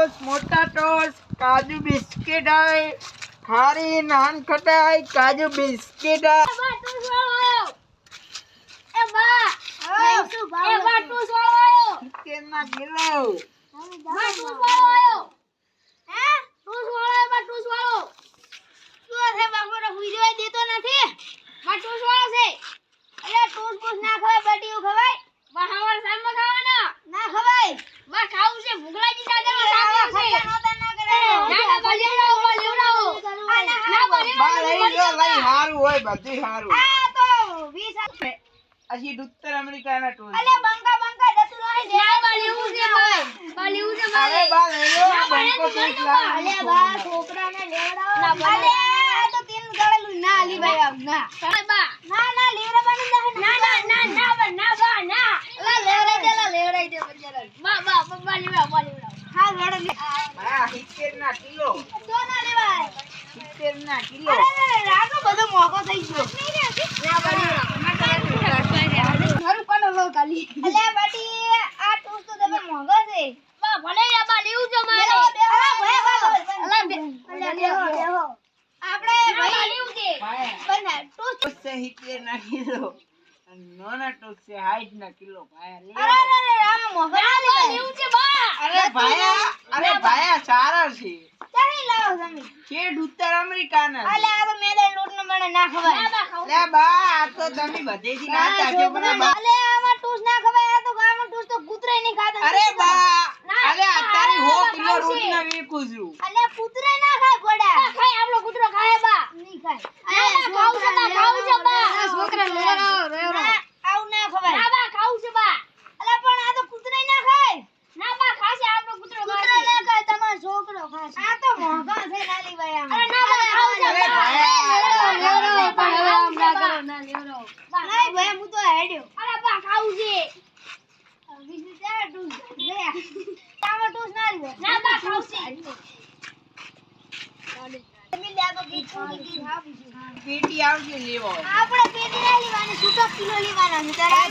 Toss મોટા toss કાજુ biscuit આવે ખારી નાન ખટાઈ કાજુ બિસ્કિટ આય. બા તું સોળો આયો એ બા એ બા તું સોળો આયો કેના લો લેવડાવો હારું હોય બધું હારું આ તો 20 અસી ઉત્તર અમેરિકાના ટોસ અલે બંકા બંકા જતું રહી ના બા લેવું છે ભાઈ બા લેવું છે અરે બા લઈ લો આ બંકો ટોસ લાવ. અલે બા છોકરાને લેવડાવો. અલે આ તો તીન ગળેલું. ના અલી ભાઈ આમ ના. બા. ના ના લેવડાવવાનું ના ના ના ના બા ના બા ના. લા લેવડાઈ દે લા લેવડાઈ દે બચારા બા બા બા લેવડાવ બા લેવડાવ. હા લેવડાવ હા સિત્તેર ના કિલો. ના સિત્તેર ના કિલો અરે બધો મોકો થઈ ગયો. ના બા મારું કોનો લો કાલી અલે બાટી આ ટૂસ તો તમે મોંઘો છે. બા ભલે યા બા લેવું છે મારે અલા ભય બા અલા બે બેહો બેહો આપણે ભાઈ લેવું છે. બના ટૂસ છે સિત્તેર ના નાના છે કિલો ભાઈ લે. અરે અરે અરે આ મોંઘો લેવું છે બા. અરે ભાયા અરે ભાયા સારા છે. ચાલી લાવો તમે. શેઠ ઉત્તર અમેરિકાના? અલે આ તો મેદાન લૂટ નો મને ના ખવાય બા લે બા આ તો તમે બધેથી ના ચાખે પણ આ બા અલે આમાં ટૂસ ના ખવાય આ તો ગામમાં ટૂસ તો કૂતરે નહીં ખાતા અરે બા અલે અત્યારે હો કિલો. ના વેકું છું. અલે કૂતરે ના ખાય આપણો કૂતરો ખાય બા નહીં ખાય ના બા ખાવું છે બા ખાવું છે બા છોકરા લેવડાવો લેવડાવો આવું ના ખવાય ના બા ખાવું છે બા અલે પણ આ તો કૂતરે ના ખાય ના બા ખાશે આપણો કૂતરો ખાશે કૂતરો ના ખાય તમારો છોકરો ખાશે આ તો મોંઘા છે નાલી ભાઈ આમ અરે ના બા ખાવું છે અરે બા ભાઈ, લેવડાવો પણ હવે આમ ના કરો ના લેવડાવો નહીં ભાઈ હું તો હેડ્યો અરે બા ખાવું છે. બીજું ત્યારે ટૂસ ગયા તામાં ટૂસ ના લીધો ના બા હા બીજું પેટી લેવો. આપણે પેટી ના લેવાની છૂટો કિલો લેવાના છે. તારે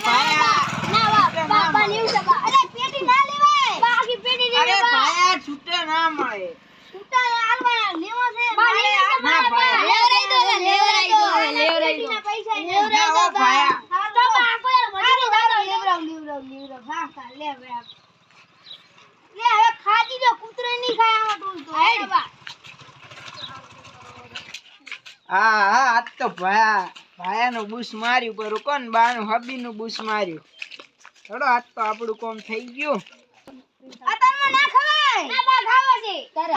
ના બાપા લેવું છે બા અરે પેટી ના લેવાય બા આખી પેટી અરે લેવી બા ભાયા છૂટે ના મળે છૂટા હાલવાના લેવો છે બા, લેવું છે, ના બા, બા લેવરાઈ દો લેવરાઈ દો લેવરાઈ દો પૈસા લેવરાઈ દો ના, ઓ ભાયા. હા તો બા આખો યાર વધી ગયો લેવરાવ લેવરાવ લેવરાવ હા હા લે હવે આપ. લે હવે ખાજી ટૂલ તો. હા હા આજ તો ભાયા ભાયાનું બુશ માર્યું પર કોણ બાનું હબીનું બુશ માર્યું. ચલો આજ તો આપણું કોમ થઈ ગયું. આ તમને ના ખવાય. ના બા ખાવો છે. અરે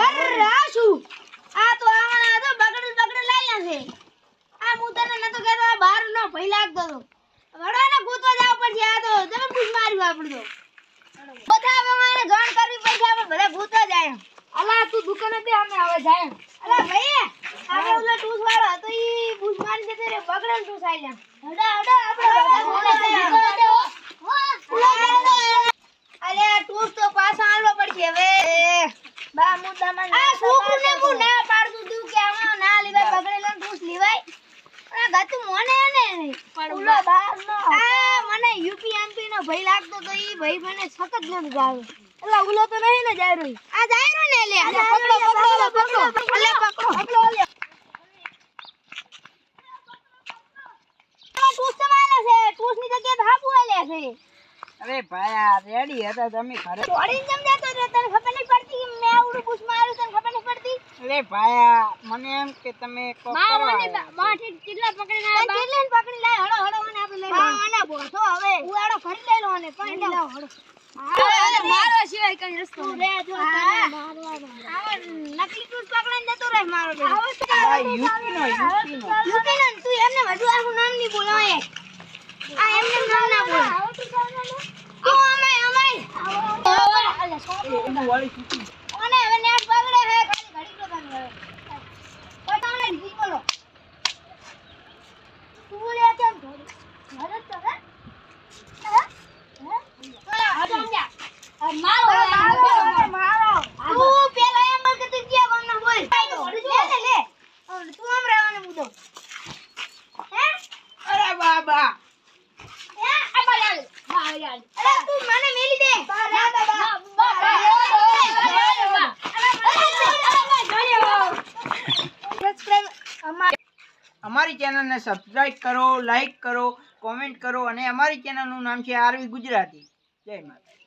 આ તો આમાં તો બગડ બગડ લાયા છે. આ હું તને નતો કહેતો આ બહાર નો ભય લાગતો તો વડાને ગોતવા જાવ પડશે આ તો તમે બુશ માર્યું આપણું તો. બધા હવે મારે જાણ કરવી પડશે આપણે બધા ગોતવા જાય. અલા તું દુકાને બે અમે હવે જાય. અલા ભાઈ આપણે ઓલો ટૂસ વાળો હતો ઈ બુશ મારી જતે રે બગડે ટૂસ આઈ હડા હડા આપણે અલે આ ટૂસ તો પાછા આલવો પડશે હવે. બા મુદ્દામાં આ છોકરુને મુ ના પાડતું તું કે આમાં ના લેવાય બગડેલો ટૂસ લેવાય પણ આ મને ને ઓલો બહારનો આ મને યુપી એમપી નો ભય લાગતો તો ઈ ભય મને સખત ન જાવે એટલે ઓલો તો નહીં ને જાયરો આ જાયરો ને લે. પકડો પકડો પકડો. અલે પકડો. પકડો ઓલે ટૂસ તમારે છે. ટૂસની જગ્યાએ હાબુ આલે છે. અરે ભાઈ રેડી હતા તમે ઘરે. છોડીને જમ જતો રે તને ખબર નહીં પડતી કે મેં આવડું પૂછ મારું તને ખબર અરે ભાયા મને એમ કે તમે કોક કરો માઠી. કેટલા પકડીને આયા કેટલા પકડી લાય હળો હળો અને આપણે લઈ હા અને બોધો હવે. ઉડાડો ફરી લઈ લો અને પણ લાવ હળો. મારો સિવાય કઈ રસ્તો રે જો નકલી ટૂસ પકડીને જતો રહે મારો બે આ યુપીનો યુપીનો. યુપીનો ને તું એમને વધુ આખું નામ નહીં બોલાવે. આ એમને નામ ના બોલ તું અમાય અમાય આવો વાળી છૂટી અને હવે અમારી ચેનલને સબસ્ક્રાઇબ કરો લાઈક કરો કોમેન્ટ કરો અને અમારી ચેનલનું નામ છે આરવી ગુજરાતી. જય માતા